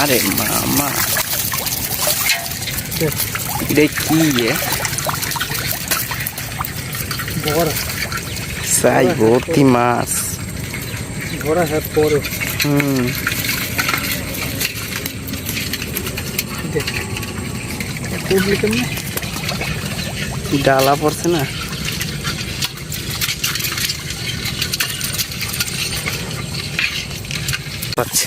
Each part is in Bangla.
আরে মামা। এটা কি এ? বড়। সাই ভর্তি মাছ? বড় হ্যাঁ বড়। হুম। ডালা পড়ছে না? পাচ্ছি।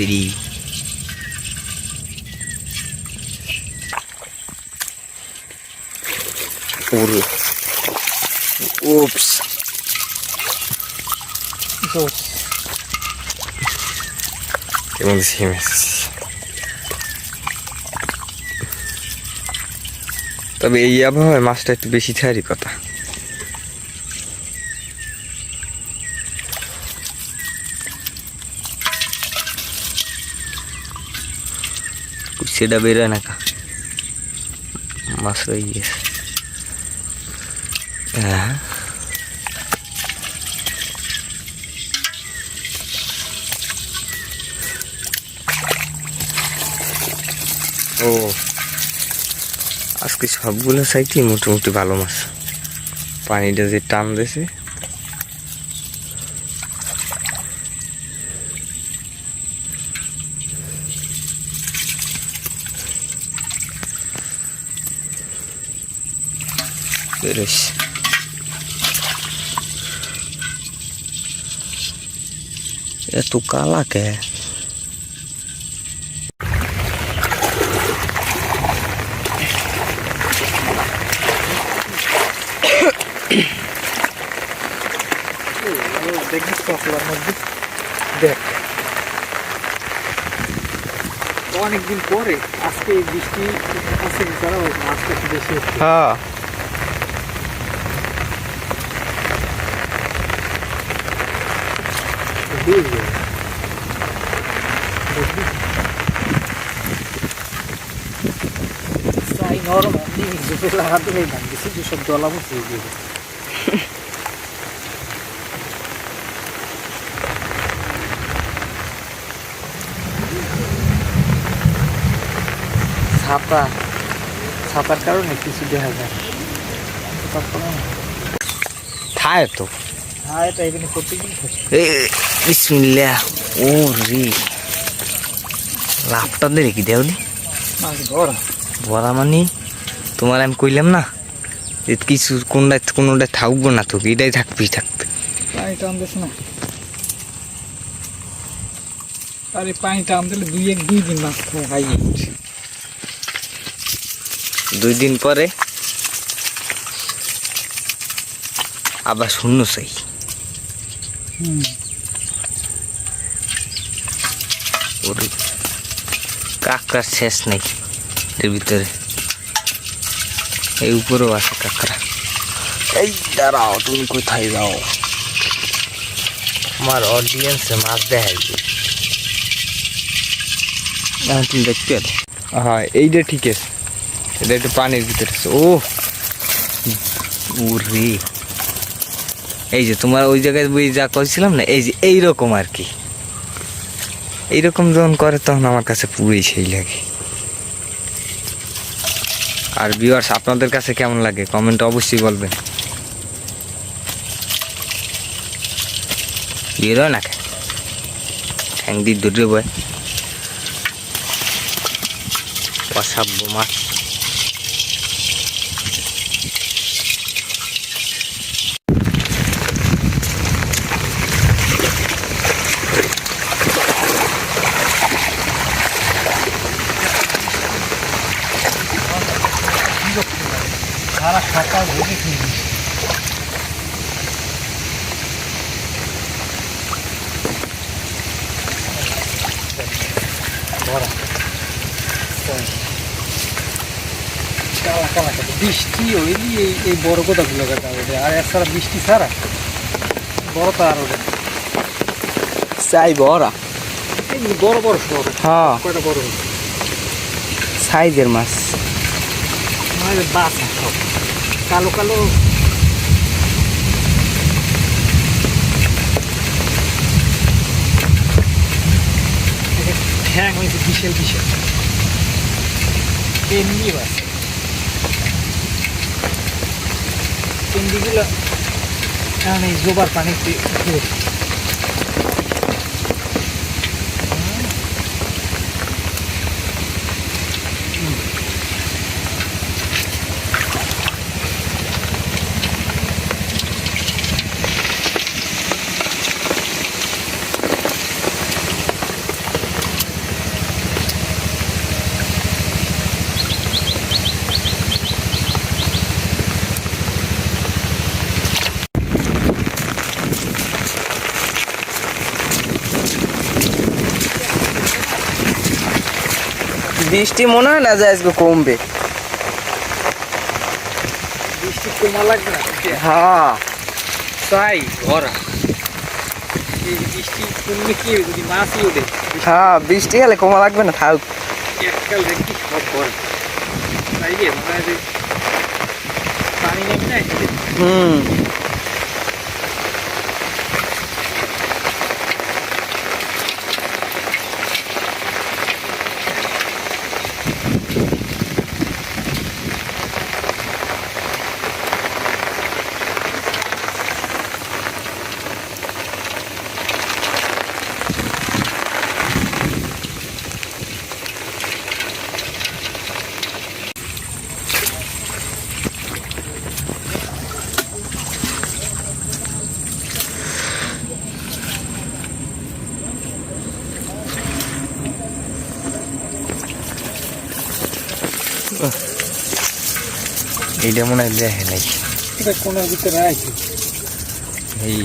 কত্তিরি ওরে ওপস কেমন সিম তবে এই আবহাওয়ায় মাছটা একটু বেশি ছাড়ি কথা সেটা বেরোয় না কা মাছ রয়ে গেছে হ্যাঁ ও আজকে সবগুলো সাইটি মোটামুটি ভালো মাছ পানিটা যে টান দিয়েছে বেরোস এত কালা কে দেখিস কতবার মধ্যে দেখ অনেকদিন পরে আজকে এই বৃষ্টি আছে যারা মাছটা একটু বেশি হচ্ছে হ্যাঁ দিয়ে দিও। দেখবি? চাই নরম এমনি জুপে লাগাতে নেই না বেশি যে সব জলা মুছিয়ে দিয়ে দেবে। ছাতা ছাতার কারণে কিছু দেখা যায় থায় তো হ্যাঁ এটা এখানে প্রত্যেকদিন থাকে বিসমিল্লাহ ও রে। লাভটা দে রেখে দেও নি? বড় মানে? তোমার আমি কইলাম না যে কিছু কোনটায় কোনোটায় থাকব না তো এটাই থাকবি। থাকবে আরে দিলে দুই এক দুই দিন মাছ খায় হাই দুই দিন পরে আবার শূন্য চাই। ওরে কাকড়ার শেষ নেই এর ভিতরে। এই উপরেও আছে কাকড়া। এই দাঁড়াও তুমি কোথায় যাও? আমার অডিয়েন্সে মাছ দেখাই তুমি দেখতে হ্যাঁ এইটা ঠিক আছে। এটা একটু পানির ভিতরে ও ওরে এই যে তোমার ওই জায়গায় বই যা করেছিলাম না এই যে এইরকম আর কি। এইরকম যখন করে, তখন আমার কাছে পুরোই সেই লাগে। আর ভিউয়ার্স আপনাদের কাছে কেমন লাগে? কমেন্ট অবশ্যই বলবেন। বেরোয় না ঠ্যাং দিয়ে দূরে বয়। অসাব্য মাছ সারা সকাল ভেবে খেয়ে বড় কালা কালা কালা বৃষ্টি হইলি এই এই বড় কথাগুলো কথা ওঠে আর এছাড়া বৃষ্টি ছাড়া বড় তো আর ওঠে চাই বড়া। বড় বড় শহর। হ্যাঁ। কয়টা বড় সাইজের মাছ। বাস কালো কালো। ঠ্যাং হয়েছে বিশাল বিশাল। কেন্দি বাস। কেন্দিগুলো কারণ এই জোবার পানিতে বৃষ্টি মনে হয় না যে আজকে কমবে? বৃষ্টি কমা লাগবে না? হ্যাঁ। তাই? এই বৃষ্টি কমলে কি যদি মাছই ওঠে। হ্যাঁ বৃষ্টি হলে কমা লাগবে না থাক। এককাল দেখি সব ভরা তাই যে যে পানি নেই না হুম। এইটা মনে হয় দেখে নাই এটা কোনার ভিতরে আছে। এই